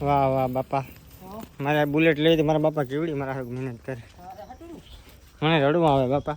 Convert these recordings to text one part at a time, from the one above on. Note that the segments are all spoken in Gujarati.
વાહ વાહ બાપા. મારે બુલેટ લઈ મારા બાપા કેવડી મારા મહેનત કરે. મને રડવું આવે બાપા.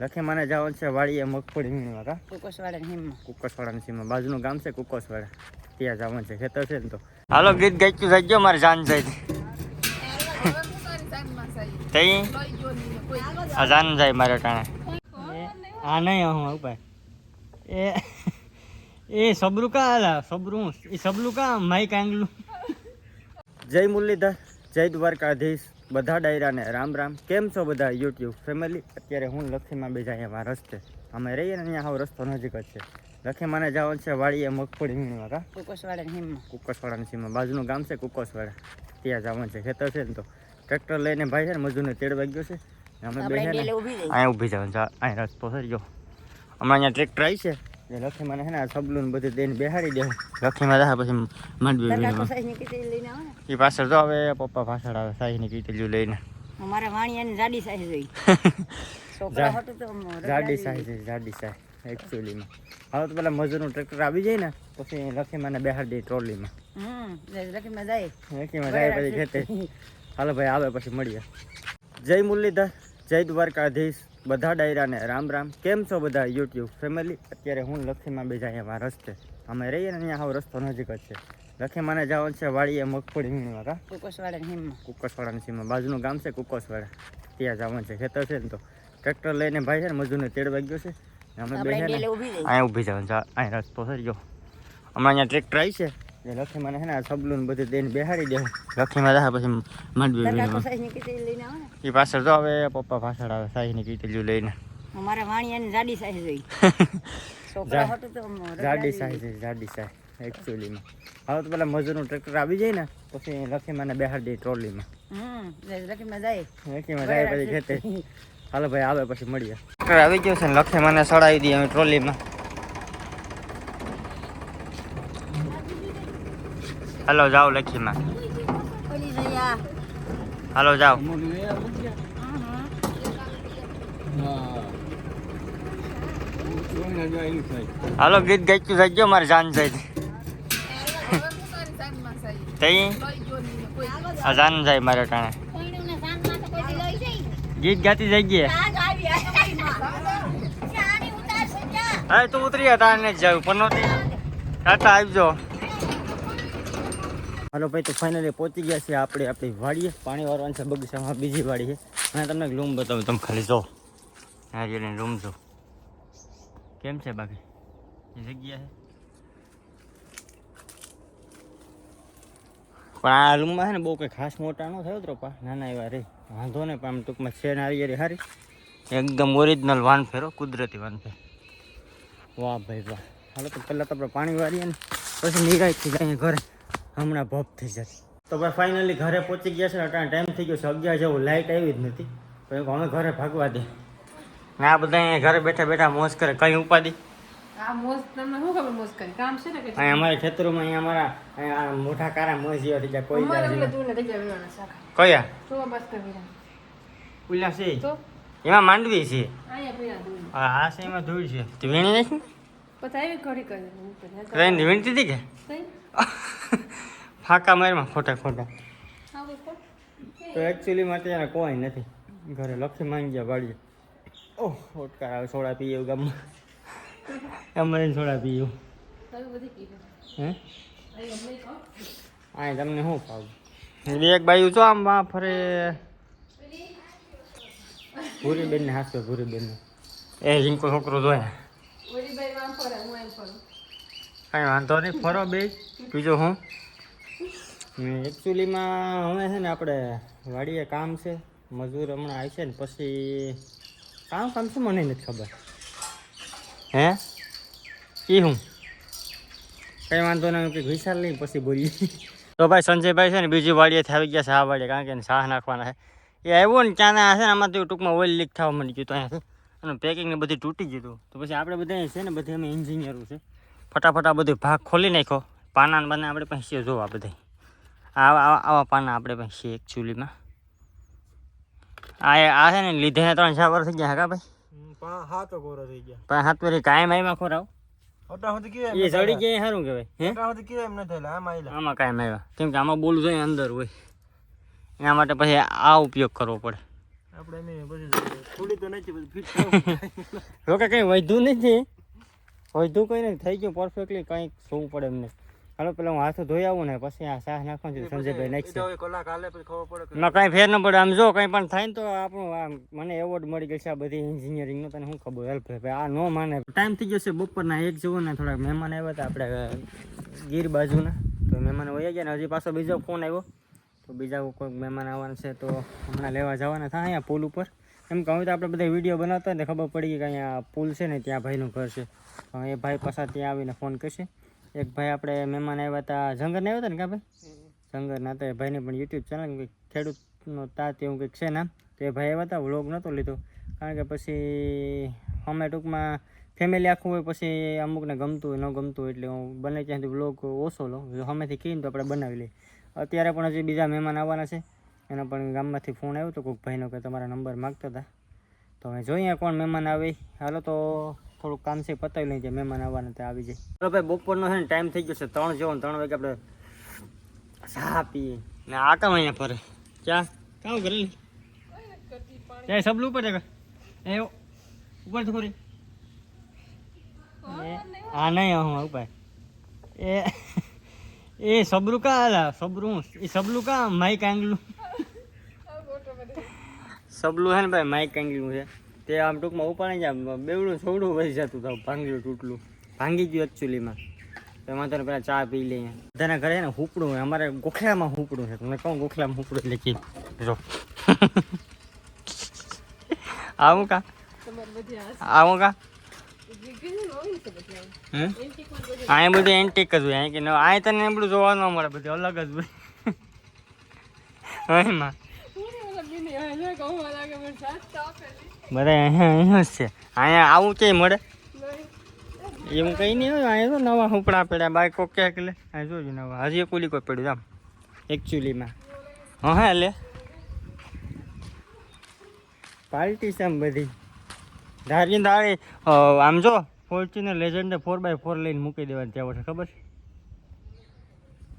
લખે મને જવાનું છે વાડીએ મગફળી મીણવા કા? કુકસવાડા હિમમાં કુકસવાડાની સીમા બાજુનું ગામ છે કુકસવાડા ત્યાં જવાનું છે ખેતર છે ને તો. હાલો ગીત ગાઈતું થઈ ગયો મારે જાન જાય. તઈ? આ જાન જાય મારે ટાણે આ નહીં હું ભાઈ. એ એ સબરું કા આલા સબરું. એ સબલું કા? માઈક આંગલું. જય મુરલીધર જય દ્વારકાધીશ. બધા ડાયરાને રામ રામ. કેમ છો બધા યુટ્યુબ ફેમિલી? અત્યારે હું લખીમાં બેજા એમાં રસ્તે. અમે રહીએ ને અહીંયા આવો રસ્તો નજીક જ છે. લખીમાને જવાનું છે વાડીએ મગફળી વીણવા કા? કુકસવાડા સીમમાં. કુકસવાડાની સીમા બાજુનું ગામ છે કુકસવાડા ત્યાં જવાનું છે. ખેતર છે ને તો ટ્રેક્ટર લઈને ભાઈ છે ને મજૂરને તેડવા ગયો છે. અમે બે આપણે છે ને ડેલે ઊભી રહી. અહીંયા ઊભી જવાનું છે. અહીંયા રસ્તો છે જો. હમણાં અહીંયા ટ્રેક્ટર આવી છે. જે લખીમાં હે ને સબલું બધું દઈને બેહાડી દેવું લખીમાં જાય પછી માંડવી એ પાછળ તો હવે પપ્પા પાછળ આવે સાહીની કીટલીઓ લઈને. અમારા વાણિયાની જાડી સાઈઝ જોઈ. છોકરા જા- તો જાડી સાહી છે જાડી સાહી એકચ્યુઅલીમાં હવે તો પેલા મજૂરનું ટ્રેક્ટર આવી જાય ને પછી લખીમાં ને બેહાડી દે ટ્રોલીમાં. હમ લખીમાં જાય. લખીમાં જાય પછી ખેતે હાલો ભાઈ આવે પછી મળીએ. જય મુરલીધર જય દ્વારકાધીશ. બધા ડાયરાને રામ રામ. કેમ છો બધા યુટ્યુબ ફેમિલી? અત્યારે હું લખીમાં બેજા એમાં રસ્તે. અમે રહીએ ને અહીંયા આવો રસ્તો નજીક જ છે. લખીમાને જવાનું છે વાડીએ મગફળી વીણવા કા? કુકસવાડા હિમમાં કુકસવાડાની સીમમાં. બાજુનું ગામ છે કુકસવાડા ત્યાં જવાનું છે. ખેતર છે ને તો. ટ્રેક્ટર લઈને ભાઈ છે ને મજૂરને તેડવા ગયો છે. અમે બે છે ને અહીંયા ઊભી જવાનું છે. અહીંયા રસ્તો થઈ ગયો હમણાં અહીંયા ટ્રેક્ટર આવી છે. જે લખીમાં છે ને સબલું બધું દઈને બેહાડી દે. લખીમાં જાય પછી માંડવી એ પાછળ તો હવે પપ્પા પાછળ આવે સાહીની કીટલીઓ લઈને. અમારા જાડી સાહી જોઈ. છોકરા જા- તો જાડી સાહી છે જાડી સાહી એકચ્યુઅલીમાં હવે તો પેલા મજૂરનું ટ્રેક્ટર આવી જાય ને પછી લખીમાને બેહાડી દે ટ્રોલીમાં હમ લખીમાં જાય. લખીમાં જાય પછી ખેતે. હાલો ભાઈ આવે પછી મળીએ. ટ્રેક્ટર આવી ગયો છે ને લખીમાં ને સડાવી દઈએ અમે ટ્રોલીમાં હાલો જાઓ લખીમાં. હાલો જાઓ. હાલો ગીત ગાઈતું થઈ ગયો મારે જાન જાય તઈ? આ જાન જાય મારે ટાણે ગીત ગાતી જઈ ગયા હા? તું ઉતરી હતા જ જાવ. પણ નહોતી. ટાટા આવજો. હાલો ભાઈ, તો ફાઇનલી પહોંચી ગયા છે આપણે આપણી વાડીએ. પાણી વાળવાની છે, બગીચામાં બીજી વાડી છે. અને તમને લૂમ બતાવું, તમે ખાલી જો. હા એટલે રૂમ જો. કેમ છે બાકી? એ જગ્યા છે? પણ આ રૂમમાં છે ને બહુ કંઈ ખાસ મોટા ન થયો ત્રોપા નાના એવા રે. વાંધો નહીં, પણ આમ ટૂંકમાં શેન આવી જાય સારી એકદમ ઓરિજિનલ વાન ફેરો, કુદરતી વાન ફેર. વાહ ભાઈ વાહ. હાલો, તો પહેલાં તો આપણે પાણી વાળીએ ને, પછી નિરાયથી જાય ઘરે. હમણાં ભપ થઈ જશે. તો ભાઈ ફાઇનલી ઘરે પહોંચી ગયા છે અટાણે ટાઈમ થઈ ગયો છે. અગિયાર જેવું લાઇટ આવી જ નથી. પછી અમે ઘરે ભાગવા દે. આ બધા અહીંયા ઘરે બેઠા બેઠા મોજ કરે. કઈ ઉપાધિ? આ મોજ તમને શું ખબર મોજ કરી? કામ છે ને કે અહીંયા અમારા ખેતરોમાં અહીંયા અમારા મોટા કારા મોજ જેવા થઈ કોઈ નથી કયા. ઉલ્લા છે. એમાં માંડવી છે. આ છે એમાં ધૂળ છે. તું વીણી નાખ ને? પછી ઘડી કરી વીણતી હતી કે? ફાકા મારમાં ખોટા ખોટા. તો એકચ્યુઅલી ત્યાં કોઈ નથી. ઘરે લખી માંગી ગયા વાળીએ. ઓહ ઓટકાર આવે સોડા પીએ એવું ગામમાં. અમારે સોડા એવું. હે? આ તમને શું ફાવું એક બાયું છો આમ વાં ફરે ભૂરી બેન ને હાથે ભૂરી બેન એ રિંકો છોકરો જોયા કાંઈ વાંધો નહીં ફરો બે. બીજો હું? એકચ્યુઅલીમાં હવે છે ને આપણે વાડીએ કામ છે, મજૂર હમણાં આવશે ને પછી કામ કામ શું મને નથી ખબર. હે? એ હું? કંઈ વાંધો નહીં કંઈક વિચાર નહીં પછી બોલીએ. તો ભાઈ સંજયભાઈ છે ને બીજી વાડીએથી આવી ગયા છે, આ વાડીએ કારણ કે શાહ નાખવાના છે. એ આવ્યો ને ત્યાં છે ને આમાં તો ટૂંકમાં ઓઇલ લીક થવા મળી ગયું તો અહીંયા અને પેકિંગ ને બધું તૂટી ગયું તો પછી આપણે બધા છે ને, બધી અમે એન્જિનિયરો છે. ફટાફટ આ બધું ભાગ ખોલી નાખ્યો. પાના ને આપણે પાસે જોવા બધા. આવા આવા આવા પાના આપણે પાસે છે એકચ્યુઅલીમાં આ આ છે ને લીધે ત્રણ ચાર વર્ષ થઈ ગયા હા કા ભાઈ? હા તો કોરો થઈ ગયા. પણ હાથ પેલી કાયમ આવ્યા ખોરાવ? ઓટા કેમ એ જડી ગયા સારું કહેવાય હે? ઓટા સુધી કેમ ન થયેલા આમ આયલા. આમાં કાયમ આવ્યા કેમ કે આમાં બોલવું જોઈએ અંદર હોય. એના માટે પછી આ ઉપયોગ કરવો પડે. આપણે એમ પછી થોડી તો નથી ફિટ જોકે કંઈ વધ્યું નથી. વધ્યું કંઈ નહીં થઈ ગયું પરફેક્ટલી કંઈક જોવું પડે એમને. હાલો પેલા હું હાથ ધોઈ આવું ને પછી આ શાહ નાખવાનું છે સંજયભાઈ નાખશે ના કાંઈ ફેર ન પડે. આમ જો કંઈ પણ થાય ને તો આપણું આ મને એવોર્ડ મળી ગયો છે આ બધી એન્જિનિયરિંગનો તને શું ખબર? હેલ્પ ભાઈ આ નો માને. ટાઈમ થઈ ગયો છે બપોરના એક જેવો ને થોડાક મહેમાન આવ્યા હતા આપણે ગીર બાજુના. તો મહેમાન વયા ગયા ને હજી પાછો બીજો ફોન આવ્યો. તો બીજા કોઈક મહેમાન આવવાના છે તો હમણાં લેવા જવાના થાય અહીંયા પુલ ઉપર. એમ કહું તો આપણે બધા વીડિયો બનાવતા ને ખબર પડી ગઈ કે અહીંયા પુલ છે ને ત્યાં ભાઈનું ઘર છે. એ ભાઈ પાછા ત્યાં આવીને ફોન કરશે. એક ભાઈ આપણે મહેમાન આવ્યા હતા. જંગરને આવ્યા હતા ને કા ભાઈ? સંગર ના તો એ ભાઈને પણ યુટ્યુબ ચેનલ કંઈક ખેડૂતનો તાત એવું કંઈક છે નામ. તો એ ભાઈ આવ્યા હતા વ્લોગ નહોતો લીધો. કારણ કે પછી અમે ટૂંકમાં ફેમિલી આખું હોય પછી અમુકને ગમતું હોય ન ગમતું હોય એટલે હું બને ત્યાંથી વ્લોગ ઓછો લો જો સામેથી કહીને તો આપણે બનાવી લઈએ. અત્યારે પણ હજી બીજા મહેમાન આવવાના છે. એનો પણ ગામમાંથી ફોન આવ્યો હતો કોઈક ભાઈનો કે તમારા નંબર માગતા હતા. તો હવે જોઈએ કોણ મહેમાન આવે. હાલો તો થોડુંક કામ છે પતાવી લઈ જાય મહેમાન આવવાના ત્યાં આવી જાય. ચાલો ભાઈ બપોરનો છે ને ટાઈમ થઈ ગયો છે ત્રણ જેવો ત્રણ વાગે આપણે ચા પીએ. ને આ કામ અહીંયા ફરે. ચા? કામ કરે ત્યાં સબલું ઉપર જગા એ ઉપર તો ખોરી હા? નહીં હું ઉપર. એ એ સબરું કા આલા? સબરું એ સબલું કા? માઇક આંગલું સબલું હે ને ભાઈ માઇક આંગલું છે. તે આમ ટૂંકમાં ઉપાડી જાય બેવડું છોડું વહી જતું હતું ભાંગ્યું તૂટલું. ભાંગી ગયું એકચ્યુઅલીમાં તો એમાં તને પેલા ચા પી લઈએ. બધાના ઘરે ને હુપડું અમારે ગોખલામાં હુપડું છે. તમને કહું ગોખલામાં હુપડું કે જો. આવું કા? આવું કા? હે અહીંયા બધું એન્ટિક જ હોય. અહીંયા તને એમ બધું જોવા ન મળે બધું અલગ જ હોય. એમાં. બધા અહીંયા અહીંયા જ છે. અહીંયા આવું કે મળે? એવું કંઈ નહીં હોય અહીંયા તો નવા હુંપડા પડ્યા કોક ક્યાંક લે? અહીં જોજો નવા હજી એક ઓલી કોઈ પડ્યું આમ એકચ્યુઅલીમાં હા હા લે. પાર્ટી છે આમ બધી. ધારી ધારી આમ જો ફોર્ચ્યુનર લેજન્ડે ફોર બાય ફોર લઈને મૂકી દેવાની ત્યાં છે ખબર છે?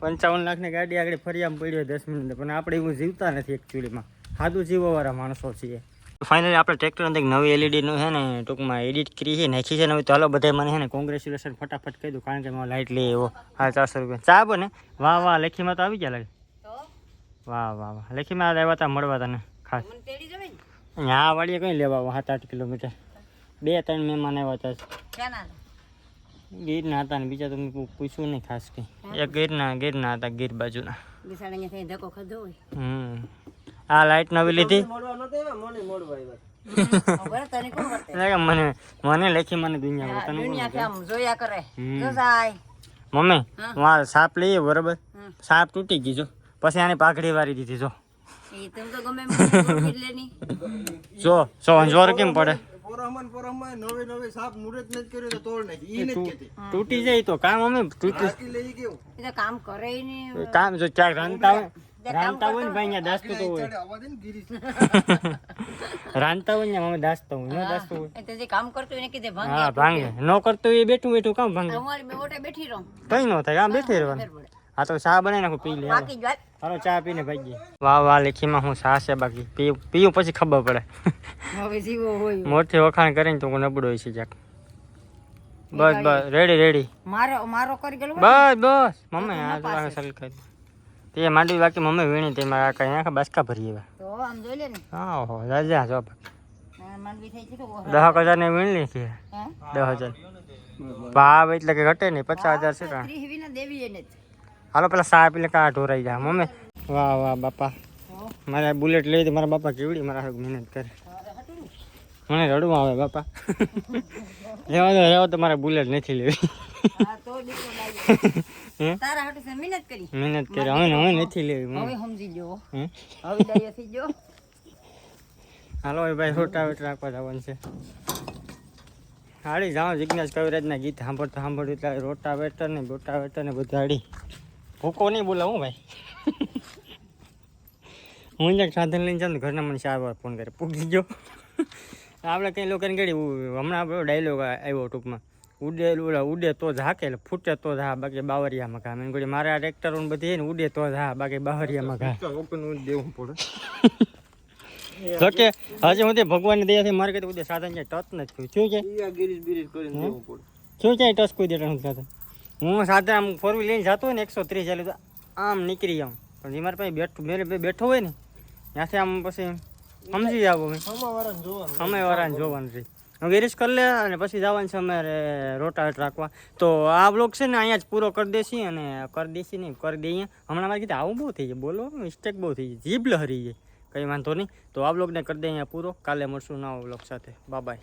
પંચાવન લાખની ગાડી આગળ ફરી આમ પડ્યો દસ મિનિટ પણ આપણે એવું જીવતા નથી એકચ્યુઅલીમાં સાદું જીવવાવાળા માણસો છીએ. ફાઇનલી આપણે ટ્રેક્ટર અંદર નવી એલઈડીનું છે ને ટૂંકમાં એડિટ કરી છે નાખી છે નવી તો હાલો બધા મને છે ને કોંગ્રેચ્યુલેશન ફટાફટ કહી દઉં કારણ કે મારે લાઇટ લઈ એવો. હા ચારસો રૂપિયા. ચા બને? વાહ વાહ લેખીમાં તો આવી ગયા લાગે. વાહ વાહ વાહ. લેખીમાં આવ્યા હતા મળવા તને. ખાસ. હા વાળીએ કંઈ અહીંયા આ વાડીએ કઈ લેવા આવો? સાત આઠ કિલોમીટર. બે ત્રણ મહેમાન આવ્યા હતા. ગીરના હતા ને બીજા તો મેં પૂછ્યું નહીં ખાસ કંઈ. એક ગીરના ગીરના હતા ગીર બાજુના. હમ. આ લાઈટ નવી લીધી. મોડવા નતો આવ્યા? મને મને મને લેખી મને દુનિયા તને જોયા કરે? હમ. જો જાય. મમ્મી હું. આ સાપ લઈએ બરોબર? સાપ તૂટી ગઈ જો. પછી આની પાઘડી વારી દીધી જો. જો જો અંજવારો કેમ પડે? પોરહમન પોરહમન નવે નવે સાપ મુરત નથી કર્યું તો તોડ નાખી. ઈ નથી કેતી તૂટી જાય તો કામ અમે કામ કરે કામ જો ક્યાંક રાંધતા હોય. રાંધતા હોય ને ભાઈ અહીંયા દાસતું તો હોય. ચડે આવવા દે ને ગિરીશ. રાંધતા હોય ને અમે દાસતા હોય ન દાસતું હોય. એ જે કામ કરતું એને કીધે ભાંગે હા ભાંગે. ન કરતો એ બેઠું બેઠું કામ ભાંગે. અમારી બે ઓટે બેઠી રહું. કઈ ન થાય આમ બેઠી રહેવાનું. હા તો ચા બનાવી નાખું પી લે. બાકી જ. હાલો ચા પીને ભાગીએ. વાહ વાહ લેખીમાં હું ચા છે બાકી. પી પીવું પછી ખબર પડે. હવે જીવો હોય. મોરથી વખાણ કરીને તો હું નબળો હોય છે જાક બસ બસ રેડી રેડી મારો મારો કરી બસ બસ. મમ્મી આ સલ કરી તે માંડવી બાકી મમ્મી વીણી તે મારા કઈ આખા બાસકા ભરી એવા. તો આમ જોઈ લે ને. હા હો રાજા જો માંડવી થઈ છે તો. દસ હજાર ને વીણલી છે હે? દસ હજાર. ભાવ એટલે કે ઘટે નહીં પચાસ હજાર છે કાં હાલો પેલા સાહેબ એટલે કાં ઢોરાઈ જાય મમ્મી વાહ વાહ બાપા. મારે બુલેટ લઈ તો મારા બાપા કેવડી મારા મહેનત કરે. મને રડવું આવે બાપા. રહેવા દો રહેવા તો મારે બુલેટ નથી લેવી. મહેનત કરી. મહેનત કરી. હવે હવે નથી લેવી હવે સમજી ગયો. હવે થઈ ગયો. હાલો ભાઈ ભાઈ રોટાવેટ રાખવા જવાનું છે. હાડી જાઓ જિજ્ઞાસ કવિરાજના ગીત સાંભળતા સાંભળ્યું એટલે રોટાવેટર ને બોટાવેટર ને બધું હાડી. ભૂકો નહીં બોલાવું ભાઈ. હું જ્યાં સાધન લઈને જાઉં ઘરના મને ચાર વાર ફોન કરે પૂગી ગયો. આપણે કંઈ લોકોને ગળી હમણાં આપણો ડાયલોગ આવ્યો ટૂંકમાં. ઉડે ઓલા ઉડે તો જ હાકે એટલે ફૂટે તો જ હા બાકી બાવરિયામાં ઘા. મેં ગોળી મારા ટ્રેક્ટરો બધી ને ઉડે તો જ હા બાકી બાવરિયામાં ઘા. દેવું પડે. જો કે હજી હું ભગવાનની દયાથી મારે કીધું ઉદય સાધન ક્યાંય ટચ નથી થયું શું છે શું છે ટચ કોઈ દેતા નથી થતું? હું સાથે આમ ફોર વ્હીલ લઈને જતો હોય ને એકસો ત્રીસ ચાલી આમ નીકળી આમ પણ જે મારી પાસે બેઠું મેરે બેઠો હોય ને ત્યાંથી આમ પછી સમજી જાવ અમે સમય વાળાને જોવાનું છે. ગેરેજ કરી લે અને પછી જવાનું છે અમારે રોટાવેટ રાખવા. તો આ બ્લોક છે ને અહીંયા જ પૂરો કરી દેશી અને કરી દેશી નહીં કરી દઈએ હમણાં મારે કીધું આવું બહુ થઈ જાય. બોલો મિસ્ટેક બહુ થઈ જાય. જીભ લહરી જાય. કંઈ વાંધો નહીં. તો આ બ્લોગને કરી દઈએ અહીંયા પૂરો. કાલે મળશું નવા બ્લોગ સાથે. બાય